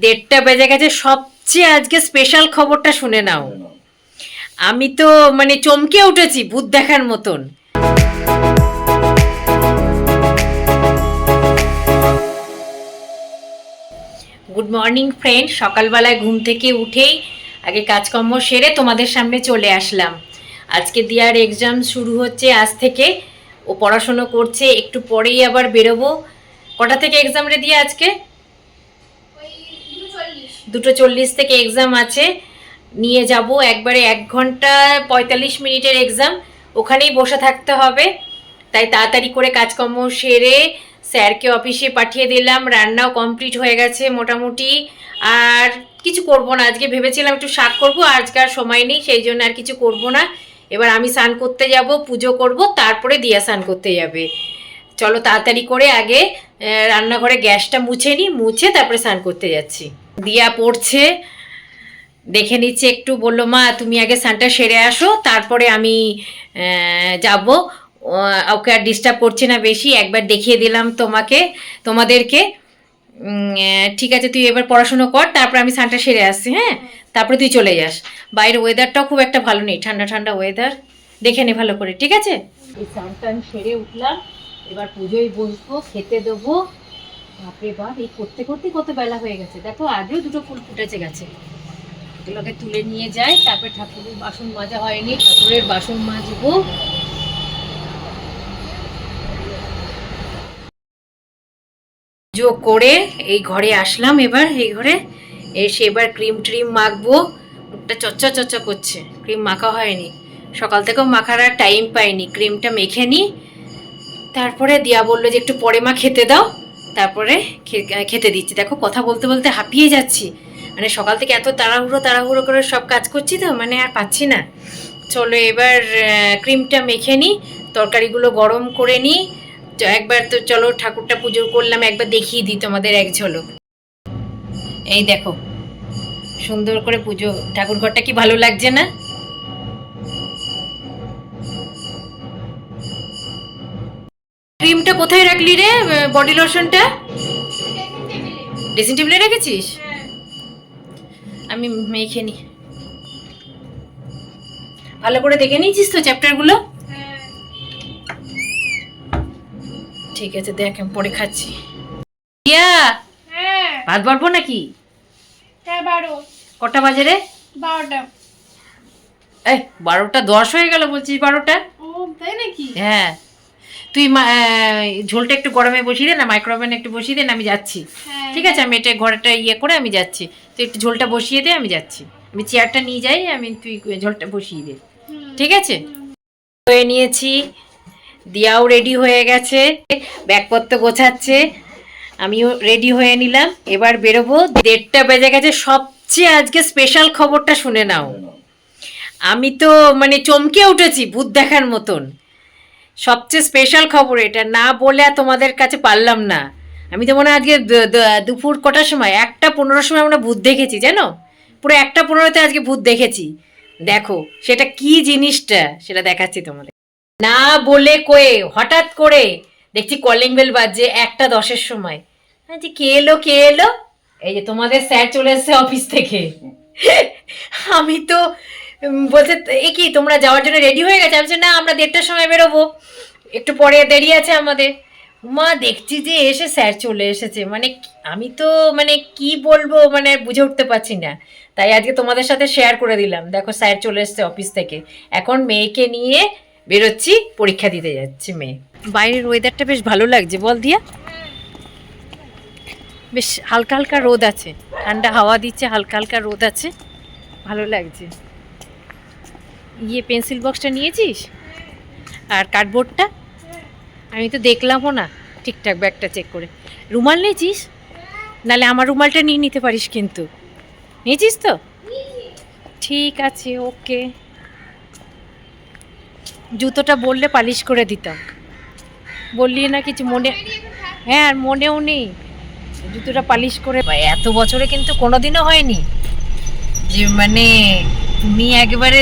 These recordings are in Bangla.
দেড়টা বেজে গেছে। সবচেয়ে আজকে স্পেশাল খবরটা শুনে নাও। আমি তো মানে চমকে উঠেছি ভূত দেখার মতন। গুড মর্নিং ফ্রেন্ড সকালবেলায় ঘুম থেকে উঠেই আগে কাজকর্ম সেরে তোমাদের সামনে চলে আসলাম। আজকে দিয়ার এক্সাম শুরু হচ্ছে আজ থেকে। ও পড়াশুনো করছে একটু পরেই আবার বেরোবো। কটা থেকে এক্সাম রে দিয়ে আজকে? দুটো চল্লিশ থেকে এক্সাম আছে। নিয়ে যাব একবারে এক ঘণ্টা পঁয়তাল্লিশ মিনিটের এক্সাম ওখানেই বসে থাকতে হবে। তাই তাড়াতাড়ি করে কাজকর্ম সেরে স্যারকে অফিসে পাঠিয়ে দিলাম। রান্নাও কমপ্লিট হয়ে গেছে মোটামুটি। আর কিছু করব না, আজকে ভেবেছিলাম একটু শাক করব, আজকে আর সময় নেই, সেই জন্য আর কিছু করব না। এবার আমি স্নান করতে যাব, পুজো করব, তারপরে দিয়া স্নান করতে যাবে। চলো তাড়াতাড়ি করে আগে রান্নাঘরে গ্যাসটা মুছে নিই মুছে তারপরে স্নান করতে যাচ্ছি। দিয়া পড়ছে। দেখে নিচ্ছে একটু, বলল, মা, তুমি আগে স্নানটা সেরে আসো, তারপরে আমি যাব। ওকে আর ডিস্টার্ব করছে না বেশি, একবার দেখিয়ে দিলাম তোমাকে, তোমাদেরকে। ঠিক আছে, তুই এবার পড়াশুনো কর, তারপর আমি স্নানটা সেরে আসছি হ্যাঁ? তারপরে তুই চলে যাস। বাইরের ওয়েদারটাও খুব একটা ভালো নেই, ঠান্ডা ঠান্ডা ওয়েদার দেখে নে ভালো করে, ঠিক আছে? এই টান সেরে উঠলাম, এবার পুজোয় বসবো, খেতে দেবো। বাপরে বাপ, এই করতে করতে কত বেলা হয়ে গেছে। দেখো আগেও দুটো ফুল ফুটেছে গেছে। এগুলোকে তুলে নিয়ে যাই, তারপরে ঠাকুরের বাসন মাজা হয়নি, ঠাকুরের বাসন মাজবো। যোগ করে এই ঘরে আসলাম এবার, এই ঘরে। এসে এবার ক্রিম ট্রিম মাখবো। মুখটা চচ্চা চচ্চা করছে, ক্রিম মাখা হয়নি। সকাল থেকেও মাখার আর টাইম পাইনি, ক্রিমটা মেখে নিই তারপরে দিয়া বলল যে একটু পরে মা খেতে দাও। তারপরে খেতে দিচ্ছি। দেখো, কথা বলতে বলতে হাঁপিয়ে যাচ্ছি। মানে সকাল থেকে এত তাড়াহুড়ো তাড়াহুড়ো করে সব কাজ করছি তো মানে আর পাচ্ছি না। চলো এবার ক্রিমটা মেখে নিই তরকারিগুলো গরম করে নিই একবার তো চলো ঠাকুরটা পুজো করলাম, একবার দেখিয়ে দিই তোমাদের এক ঝলক। এই দেখো, সুন্দর করে পুজো। ঠাকুর ঘরটা কি ভালো লাগছে না? কোথায় রাখলি রে বডি লোশনটা ড্রেসিং টেবিলে রেখেছিস? আমি মেখে নি। ভালো করে দেখে নিয়েছিস তো চ্যাপ্টারগুলো ঠিক আছে দেখ আমি পরে খাচ্ছি। ইয়া হ্যাঁ ভাত বাড়বো নাকি? হ্যাঁ বারো কটা বাজে রে? বারোটা। এই বারোটা দশ হয়ে গেল বলছিস বারোটা? ও তাই নাকি? হ্যাঁ। তুই মা- ঝোলটা একটু গরমে বসিয়ে দে না মাইক্রোওভেনে একটু বসিয়ে দে না আমি যাচ্ছি। হ্যাঁ। ঠিক আছে? আমি এটা ঘরটা ইয়ে করে আমি যাচ্ছি। তুই একটু ঝোলটা বসিয়ে দে আমি যাচ্ছি। আমি চেয়ারটা নিয়ে যাই আমি তুই ঝোলটা বসিয়ে দে। ঠিক আছে? হয়ে নিয়েছি। দিয়াও রেডি হয়ে গেছে। ব্যাগপত্র গোছাচ্ছে। আমিও রেডি হয়ে নিলাম। এবার বেরোবো। দেড়টা বেজে গেছে। সবচেয়ে আজকে স্পেশাল খবরটা শুনে নাও। আমি তো মানে চমকে উঠেছি ভূত দেখার মতন। সবচেয়ে স্পেশাল খবর এটা। না বলে তোমাদের কাছে পারলাম না। আমি তো মনে হয় আজকে দুপুর কটার সময়, একটা পনেরোর সময় আমরা ভূত দেখেছি, জানো? পুরো একটা পনেরোতে আজকে ভূত দেখেছি। দেখো, সেটা কি জিনিসটা, সেটা দেখাচ্ছি তোমাদের। না বলে কয়ে, হঠাৎ করে দেখছি কলিং বেল বাজছে একটা দশের সময়। যে কে এলো কে এলো? এই যে তোমাদের স্যার চলে এসেছে অফিস থেকে। আমি তো বলছে, এ কি, তোমরা যাওয়ার জন্য রেডি হয়ে গেছে? আমি না, আমরা দেড়টার সময় বেরোবো। একটু পরে দেরি আছে আমাদের। মা, দেখছি যে এসে স্যার চলে এসেছে। মানে আমি তো মানে কি বলব মানে বুঝে উঠতে পারছি না। তাই আজকে তোমাদের সাথে শেয়ার করে দিলাম। দেখো স্যার চলে এসেছে অফিস থেকে। এখন মেয়েকে নিয়ে বেরোচ্ছি, পরীক্ষা দিতে যাচ্ছি মেয়ে। বাইরের ওয়েদারটা বেশ ভালো লাগছে, বল দিয়া। বেশ হালকা হালকা রোদ আছে। ঠান্ডা হাওয়া দিচ্ছে, হালকা হালকা রোদ আছে। ভালো লাগছে। ইয়ে পেন্সিল বক্সটা নিয়েছিস? আর কার্ডবোর্ডটা? আমি তো দেখলামও না, ঠিকঠাক ব্যাগটা চেক করে। রুমাল নিয়েছিস? নালে আমার রুমালটা নিয়ে নিতে পারিস কিন্তু। নিয়েছিস তো? ঠিক আছে, ওকে। জুতোটা বললে পালিশ করে দিতাম। বললি না কিছু মনে হ্যাঁ আর মনেও নেই। জুতোটা পালিশ করে এত বছরে কিন্তু কোনোদিনও হয়নি। যে মানে তুমি একেবারে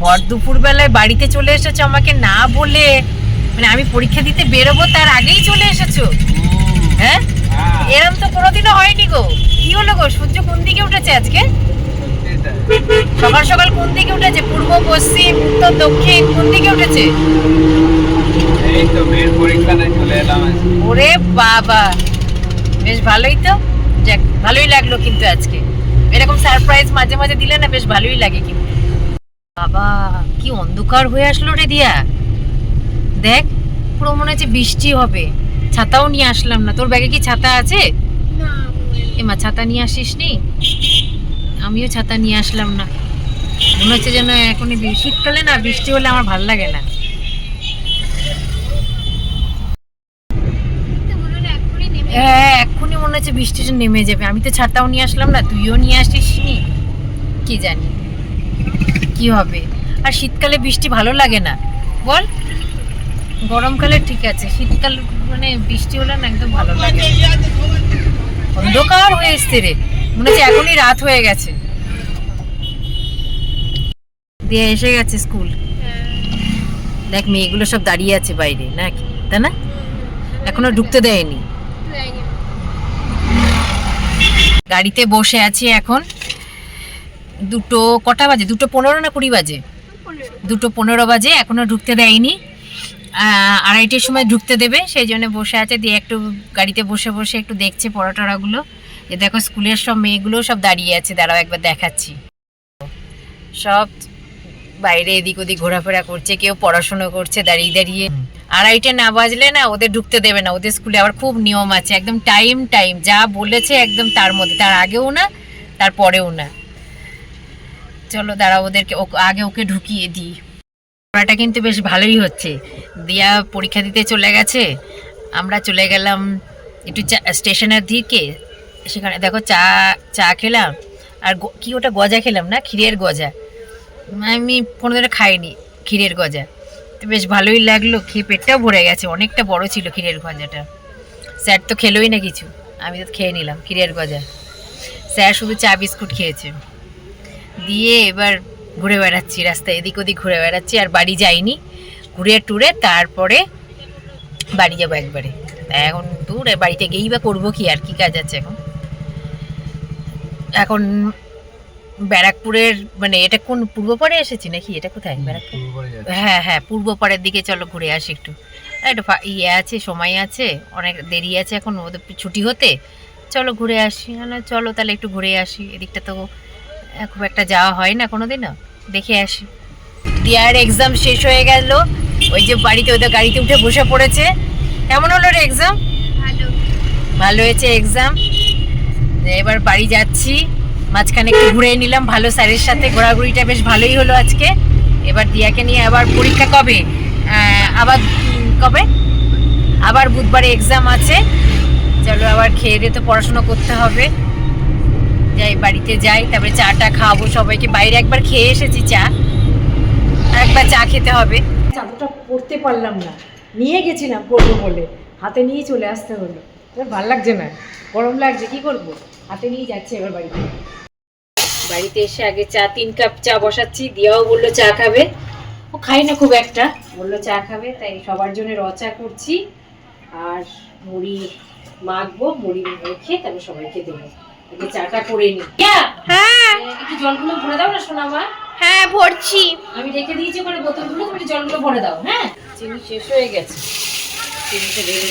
ভর দুপুর বেলায় বাড়িতে চলে এসেছ আমাকে না বলে। মানে আমি পরীক্ষা দিতে বেরোবো তার আগেই চলে এসেছ। হ্যাঁ? এরম তো কোনোদিনও হয়নি গো। কি হলো গো? সূর্য কোন দিকে উঠেছে আজকে? সকাল সকাল কোন দিকে উঠেছে? পূর্ব পশ্চিম উত্তর দক্ষিণ কোন দিকে উঠেছে? এই তো মেয়ের পরীক্ষা চলে এলাম ওরে বাবা! বেশ ভালোই তো। যাক ভালোই লাগল কিন্তু আজকে। এরকম সারপ্রাইজ মাঝে মাঝে দিলে না বেশ ভালোই লাগে কিন্তু। বাবা কি অন্ধকার হয়ে আসলো রে দিয়া। দেখ পুরো মনে হচ্ছে বৃষ্টি হবে। ছাতাও নিয়ে আসলাম না। তোর ব্যাগে কি ছাতা আছে? না এমা ছাতা নিয়ে আসিস নি আমিও ছাতা নিয়ে আসলাম না। মনে হচ্ছে যেন এখন শীতকালে না বৃষ্টি হলে আমার ভালো লাগে না হ্যাঁ এক্ষুনি মনে হচ্ছে বৃষ্টিটা নেমে যাবে। আমি তো ছাতাও নিয়ে আসলাম না, তুইও নিয়ে আসিস নি। কি জানি, কি হবে? আর শীতকালে বৃষ্টি ভালো লাগে না। বল, গরমকালে ঠিক আছে, শীতকাল মানে বৃষ্টি হলে না একদম ভালো লাগে অন্ধকার হয়ে এসছে রে, মনে হচ্ছে এখনই রাত হয়ে গেছে। দিয়ে এসে গেছে স্কুল। দেখ, মেয়েগুলো সব দাঁড়িয়ে আছে বাইরে, নাকি? তাই না? এখনও ঢুকতে দেয়নি। গাড়িতে বসে আছি এখন। দুটো কটা বাজে? দুটো পনেরো না কুড়ি বাজে? দুটো পনেরো বাজে এখনও ঢুকতে দেয়নি। আড়াইটের সময় ঢুকতে দেবে, সেই জন্য বসে আছে। দিয়ে একটু গাড়িতে বসে বসে একটু দেখছে পড়া টড়াগুলো এ দেখো, স্কুলের সব মেয়েগুলো সব দাঁড়িয়ে আছে। দাঁড়াও, একবার দেখাচ্ছি। সব বাইরে এদিক ওদিক ঘোরাফেরা করছে কেউ পড়াশুনো করছে দাঁড়িয়ে দাঁড়িয়ে। আড়াইটে না বাজলে না ওদের ঢুকতে দেবে না ওদের স্কুলে আবার খুব নিয়ম আছে একদম টাইম টাইম। যা বলেছে একদম তার মধ্যে তার আগেও না তার পরেও না। চলো দাঁড়া ওদেরকে ও- আগে ওকে ঢুকিয়ে দিই। পড়াটা কিন্তু বেশ ভালোই হচ্ছে। দিয়া পরীক্ষা দিতে চলে গেছে আমরা চলে গেলাম একটু চা- স্টেশনের দিকে। সেখানে দেখো চা চা খেলাম আর কি ওটা গজা খেলাম না ক্ষীরের গজা। আমি কোনোদিনও খাইনি ক্ষীরের গজা। তো বেশ ভালোই লাগল, খেয়ে পেটটাও ভরে গেছে, অনেকটা বড় ছিল ক্ষীরের গজাটা। স্যার তো খেলোই না কিছু, আমি তো খেয়ে নিলাম ক্ষীরের গজা। স্যার শুধু চা বিস্কুট খেয়েছে। দিয়ে এবার ঘুরে বেড়াচ্ছি, রাস্তায় এদিক ওদিক ঘুরে বেড়াচ্ছি, আর বাড়ি যাইনি। ঘুরে টুরে তারপরে বাড়ি যাব একবারে। এখন দূর বাড়িতে গিয়েই বা করব কি আর, কি কাজ আছে এখন? এখন ব্যারাকপুরের মানে এটা কোন পূর্ব পাড়ে এসেছি নাকি? এটা কোথায়? ব্যারাকপুর? হ্যাঁ হ্যাঁ পূর্ব পাড়ের দিকে চলো ঘুরে আসি একটু। আর একটু ইয়ে আছে সময় আছে অনেক দেরি আছে এখন ওদের ছুটি হতে। চলো ঘুরে আসি না চলো তাহলে একটু ঘুরে আসি। এদিকটা তো খুব একটা যাওয়া হয় না কোনো দিনও দেখে আসি। দিয়ার এক্সাম শেষ হয়ে গেল। ওই যে বাড়িতে ওদের গাড়িতে উঠে বসে পড়েছে। কেমন হলো রে এক্সাম ভালো। ভালো হয়েছে এক্সাম এবার বাড়ি যাচ্ছি। মাঝখানে একটু ঘুরে নিলাম, ভালো স্যারের সাথে ঘোরাঘুরিটা বেশ ভালোই হলো আজকে। এবার দিয়াকে নিয়ে আবার পরীক্ষা কবে? আবার কবে? আবার বুধবারে এক্সাম আছে। চলো আবার খেয়ে দিয়ে তো পড়াশোনা করতে হবে। যাই, বাড়িতে যাই, তারপরে চাটা খাওয়াবো সবাইকে। বাইরে একবার খেয়ে এসেছি চা। আর একবার চা খেতে হবে। চাদরটা পড়তে পারলাম না। নিয়ে গেছিলাম পড়ব বলে। হাতে নিয়ে চলে আসতে হলো। এবার ভালো লাগছে না? গরম লাগছে কি করব? হাতে নিয়ে যাচ্ছে এবার বাড়িতে। বাড়িতে এসে আগে চা তিন কাপ চা বসাচ্ছি দিয়াও বলল চা খাবে। ও খাই না খুব একটা। বলল চা খাবে তাই সবার জন্য র চা করছি। আর মুড়ি মাখবো মুড়ি মেখে তারপর সবাইকে দেবো। আগে চাটা করে নি। হ্যাঁ। একটু জলগুলো ভরে দাও না সোনা মা। হ্যাঁ ভরছি। আমি রেখে দিয়েছি করে বোতলগুলো তুমি জলগুলো ভরে দাও হ্যাঁ? চিনি শেষ হয়ে গেছে। চিনিটা ঢেলে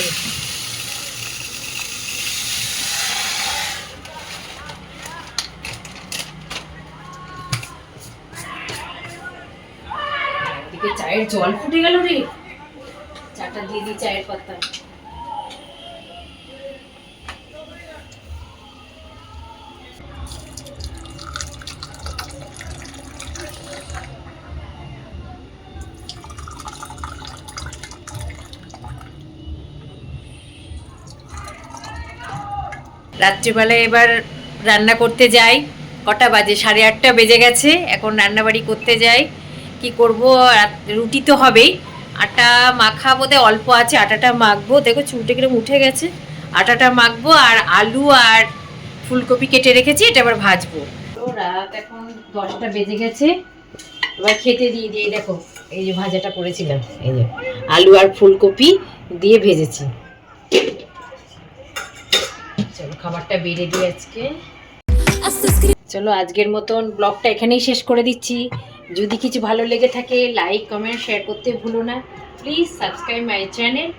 এদিকে চায়ের জল ফুটে গেল রে। চাটা দিয়ে দিই চায়ের পাতা রাত্রিবেলায় এবার রান্না করতে যাই। কটা বাজে? সাড়ে আটটা বেজে গেছে। এখন রান্নাবাড়ি করতে যাই। কি করব? রুটি তো হবেই। আটা মাখা বোধহয় অল্প আছে আটাটা মাখবো। দেখো চুলটা কিরম উঠে গেছে। আটাটা মাখবো আর আলু আর ফুলকপি কেটে রেখেছি এটা আবার ভাজবো। তো রাত এখন দশটা বেজে গেছে। এবার খেতে দিয়ে দিয়ে দেখো এই যে ভাজাটা করেছিলাম এই যে আলু আর ফুলকপি দিয়ে ভেজেছি। চলো খাবারটা বেড়ে দিই আজকে। চলো আজকের মতন ব্লগটা এখানেই শেষ করে দিচ্ছি। যদি কিছু ভালো লেগে থাকে লাইক কমেন্ট শেয়ার করতে ভুলো না। Please subscribe my channel